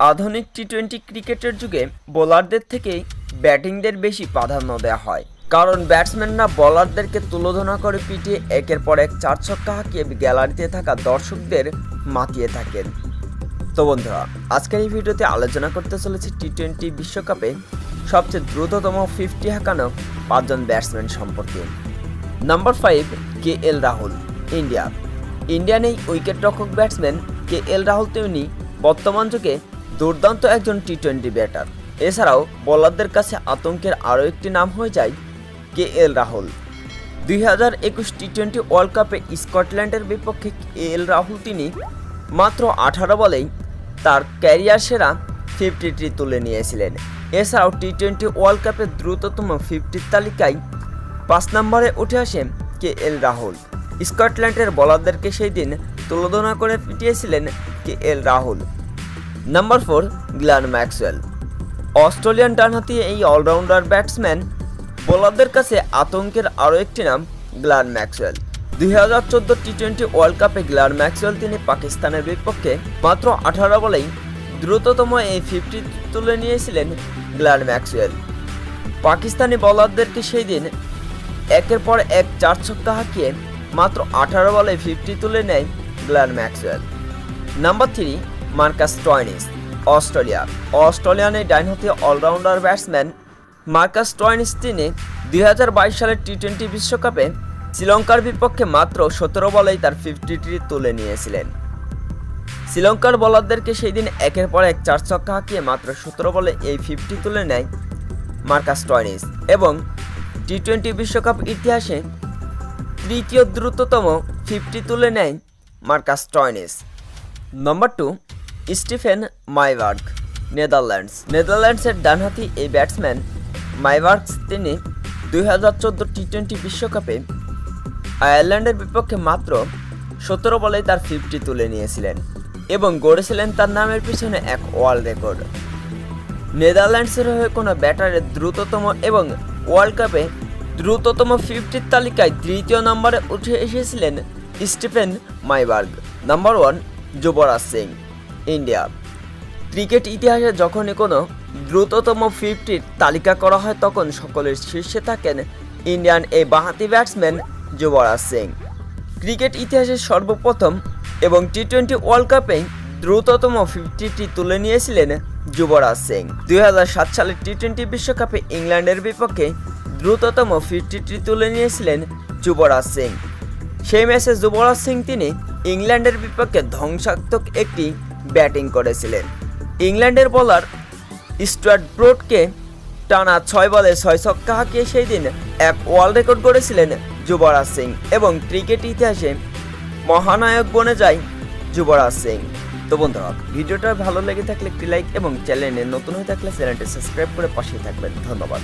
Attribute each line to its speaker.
Speaker 1: আধুনিক T twenty ক্রিকেটের যুগে বোলারদের থেকে ব্যাটিংদের বেশি প্রাধান্য দেওয়া হয়। কারণ ব্যাটসম্যানরা বোলারদেরকে তুলোধনা করে পিটিয়ে একের পর এক চার ছক্কা হাঁকিয়ে গ্যালারিতে থাকা দর্শকদের মাতিয়ে থাকেন। তো বন্ধুরা, আজকের এই ভিডিওতে আলোচনা করতে চলেছি টি টোয়েন্টি বিশ্বকাপে সবচেয়ে দ্রুততম ফিফটি হাঁকানো পাঁচজন ব্যাটসম্যান সম্পর্কে। Number five K L Rahul, India. Indian এই উইকেট রক্ষক ব্যাটসম্যান কে এল রাহুল তেমনি বর্তমান যুগে দুর্দান্ত একজন টি টোয়েন্টি ব্যাটার। এছাড়াও বোলারদের কাছে আতঙ্কের আরও একটি নাম হয়ে যায় কে এল রাহুল। দুই হাজার একুশ টি টোয়েন্টি ওয়ার্ল্ড কাপে স্কটল্যান্ডের বিপক্ষে কে এল রাহুল তিনি মাত্র আঠারো বলেই তার ক্যারিয়ার সেরা ফিফটিটি তুলে নিয়েছিলেন। এছাড়াও টি টোয়েন্টি ওয়ার্ল্ড কাপের দ্রুততম ফিফটির তালিকায় পাঁচ নম্বরে উঠে আসেন কে এল রাহুল। স্কটল্যান্ডের বলারদেরকে সেই দিন তুলোধনা করে পিটিয়েছিলেন K L Rahul. Number four Glenn Maxwell Australian ডানহাতি এই অলরাউন্ডার ব্যাটসম্যান বোলারদের কাছে আতঙ্কের আরও একটি নাম গ্ল্যান ম্যাক্সওয়েল দুই হাজার চোদ্দ টি টোয়েন্টি ওয়ার্ল্ড কাপে গ্ল্যান ম্যাক্সওয়েল তিনি পাকিস্তানের বিপক্ষে মাত্র আঠারো বলেই দ্রুততম এই ফিফটি তুলে নিয়েছিলেন গ্ল্যান ম্যাক্সওয়েল পাকিস্তানি বোলারদেরকে সেই দিন একের পর এক চার ছক্কা হাঁকিয়ে মাত্র আঠারো বলে ফিফটি তুলে নেয় Glenn Maxwell number three Marcus Stoinis Australia Australian এই ডাইনহাতি অলরাউন্ডার ব্যাটসম্যান মার্কাস টয়নিস তিনি দুই হাজার বাইশ সালের টি টোয়েন্টি বিশ্বকাপে শ্রীলঙ্কার বিপক্ষে মাত্র সতেরো বলেই তার ফিফটিটি তুলে নিয়েছিলেন। শ্রীলঙ্কার বোলারদেরকে সেই দিন একের পর এক চার ছক্কা হাঁকিয়ে মাত্র সতেরো বলে এই ফিফটি তুলে নেয় মার্কাস টয়নিস এবং টি টোয়েন্টি বিশ্বকাপ ইতিহাসে তৃতীয় দ্রুততম ফিফটি তুলে নেয় Marcus Stoinis. Number two Stephen Myburgh Netherlands. নেদারল্যান্ডসের ডানহাতি এই ব্যাটসম্যান মাইবার্গস তিনি দুই হাজার চোদ্দ টি টোয়েন্টি বিশ্বকাপে আয়ারল্যান্ডের বিপক্ষে মাত্র সতেরো বলেই তার ফিফটি তুলে নিয়েছিলেন এবং গড়েছিলেন তার নামের পিছনে এক ওয়ার্ল্ড রেকর্ড। নেদারল্যান্ডসের হয়ে কোনো ব্যাটারের দ্রুততম এবং ওয়ার্ল্ড কাপে দ্রুততম ফিফটির তালিকায় তৃতীয় নম্বরে উঠে এসেছিলেন Stephen Myburgh number one Yuvraj Singh. India. Cricket ইতিহাসে যখনই কোনো দ্রুততম ফিফটির তালিকা করা হয়, তখন সকলের শীর্ষে থাকেন ইন্ডিয়ান এই বাঁহাতি ব্যাটসম্যান যুবরাজ সিং। ক্রিকেট ইতিহাসের সর্বপ্রথম এবং টি টোয়েন্টি ওয়ার্ল্ড কাপে দ্রুততম ফিফটিটি তুলে নিয়েছিলেন যুবরাজ সিং। দু হাজার সাত সালের টি টোয়েন্টি বিশ্বকাপে ইংল্যান্ডের বিপক্ষে দ্রুততম ফিফটিটি তুলে নিয়েছিলেন যুবরাজ সিং। সেই ম্যাচে যুবরাজ সিং তিনি ইংল্যান্ডের বিপক্ষে ধ্বংসাত্মক একটি ব্যাটিং করেছিলেন। ইংল্যান্ডের বোলার স্টুয়ার্ট ব্রোডকে টানা ছয় বলে ছয় ছক্কা হাঁকিয়ে সেই দিন এক ওয়ার্ল্ড রেকর্ড করেছিলেন যুবরাজ সিং এবং ক্রিকেট ইতিহাসে মহানায়ক বনে যায় যুবরাজ সিং। তো বন্ধুরা, ভিডিওটা ভালো লেগে থাকলে একটি লাইক এবং চ্যানেলে নতুন হয়ে থাকলে চ্যানেলটি সাবস্ক্রাইব করে পাশে থাকবেন। ধন্যবাদ।